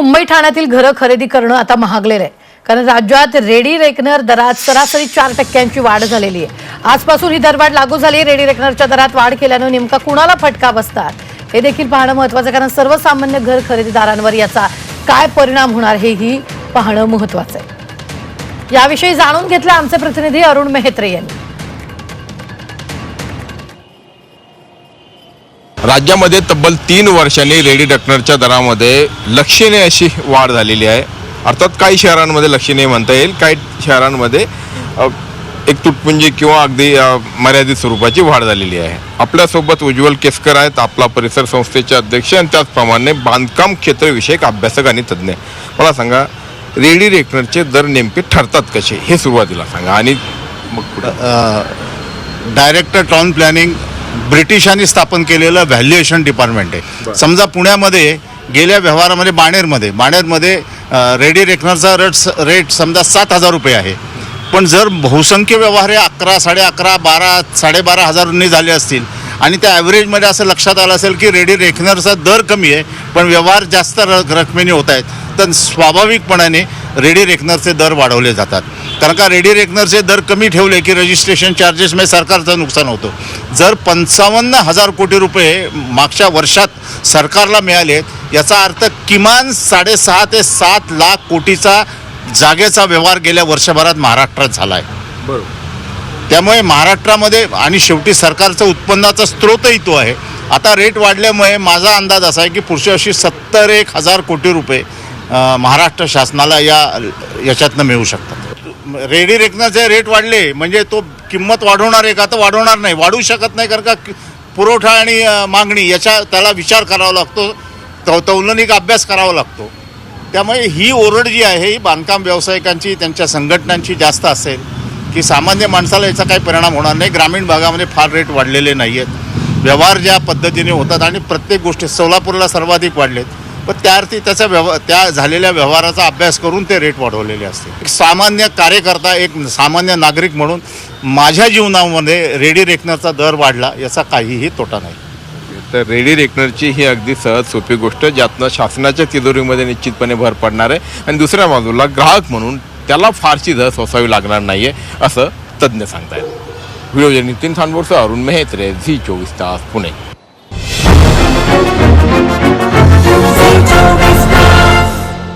मुंबई ठाण्यातील घरं खरेदी करणं आता महागलेलं आहे. कारण राज्यात रेडी रेकनर दरात सरासरी चार टक्क्यांची वाढ झालेली आहे. आजपासून ही दरवाढ लागू झाली आहे. रेडी रेकनरच्या दरात वाढ केल्यानं नेमका कुणाला फटका बसतात हे देखील पाहणं महत्वाचं आहे कारण सर्वसामान्य घर खरेदीदारांवर याचा काय परिणाम होणार हेही पाहणं महत्वाचं आहे. याविषयी जाणून घेतलं आमचे प्रतिनिधी अरुण मेहत्रे यांनी. राज्यामध्ये तब्बल तीन वर्षांनी रेडी डक्नरच्या दरामध्ये लक्षणीय अशी वाढ झालेली आहे. अर्थात काही शहरांमध्ये लक्षणीय म्हणता येईल काही शहरांमध्ये एक तुटपुंजी किंवा अगदी मर्यादित स्वरूपाची वाढ झालेली आहे. आपल्यासोबत उज्ज्वल केसकर आहेत आपला परिसर संस्थेचे अध्यक्ष आणि त्याचप्रमाणे बांधकाम क्षेत्रविषयक अभ्यासक आणि तज्ज्ञ. मला सांगा रेडी रेकनरचे दर नेमके ठरतात कसे? हे सुरुवातीला सांगा आणि मग डायरेक्टर टाउन प्लॅनिंग ब्रिटिशांनी स्थापन केलेलं व्हॅल्युएशन डिपार्टमेंट आहे. समजा पुण्यामध्ये गेल्या व्यवहारामध्ये बाणेरमध्ये बाणेरमध्ये रेडी रेकनरचा रेट रेट समजा सात हजार रुपये आहे. पण जर बहुसंख्य व्यवहार हे अकरा साडे अकरा बारा साडेबारा हजारांनी झाले असतील आणि त्या ॲव्हरेजमध्ये असं लक्षात आलं असेल की रेडी रेकनरचा दर कमी आहे पण व्यवहार जास्त रकमेने होत आहेत तर स्वाभाविकपणाने रेडी रेकनरचे दर वाढवले जातात. कारण का रेडी रेकनरचे दर कमी ठेवले की रजिस्ट्रेशन चार्जेसमध्ये सरकारचं नुकसान होतं. जर पंचावन्न हजार कोटी रुपये मागच्या वर्षात सरकारला मिळाले याचा अर्थ किमान साडेसहा ते सात लाख कोटीचा जागेचा व्यवहार गेल्या वर्षभरात महाराष्ट्रात झाला आहे त्यामुळे महाराष्ट्रामध्ये आणि शेवटी सरकारचं उत्पन्नाचा स्रोतही तो आहे. आता रेट वाढल्यामुळे माझा अंदाज असा आहे की पुढच्या वर्षी सत्तर एक हजार कोटी रुपये महाराष्ट्र शासनाला या याच्यातनं मिळू शकतात. रेडी रेकनाचे रेट वाढले म्हणजे तो किंमत वाढवणार आहे का तर वाढवणार नाही. वाढू शकत नाही कारण का पुरवठा आणि मागणी याचा त्याला विचार करावा लागतो. तौ तौलनिक अभ्यास करावा लागतो. त्यामुळे ही ओरड जी आहे ही बांधकाम व्यावसायिकांची त्यांच्या संघटनांची जास्त असेल की सामान्य माणसाला याचा काही परिणाम होणार नाही. ग्रामीण भागामध्ये फार रेट वाढलेले नाही आहेत व्यवहार ज्या पद्धतीने होतात आणि प्रत्येक गोष्टी सोलापूरला सर्वाधिक वाढलेत. पण त्यावरती त्याचा व्यव त्या झालेल्या व्यवहाराचा अभ्यास करून ते रेट वाढवलेले असते. एक सामान्य कार्यकर्ता एक सामान्य नागरिक म्हणून माझ्या जीवनामध्ये रेडी रेकनरचा दर वाढला याचा काहीही तोटा नाही. तर रेडी रेकनरची ही अगदी सहज सोपी गोष्ट ज्यातनं शासनाच्या तिजोरीमध्ये निश्चितपणे भर पडणार आहे. आणि दुसऱ्या बाजूला ग्राहक म्हणून त्याला फारशी धस सोसावी लागणार नाही आहे असं तज्ज्ञ सांगतायत. व्हिडिओ नितीन थानबोरसह अरुण मेहत्रे झी चोवीस तास पुणे.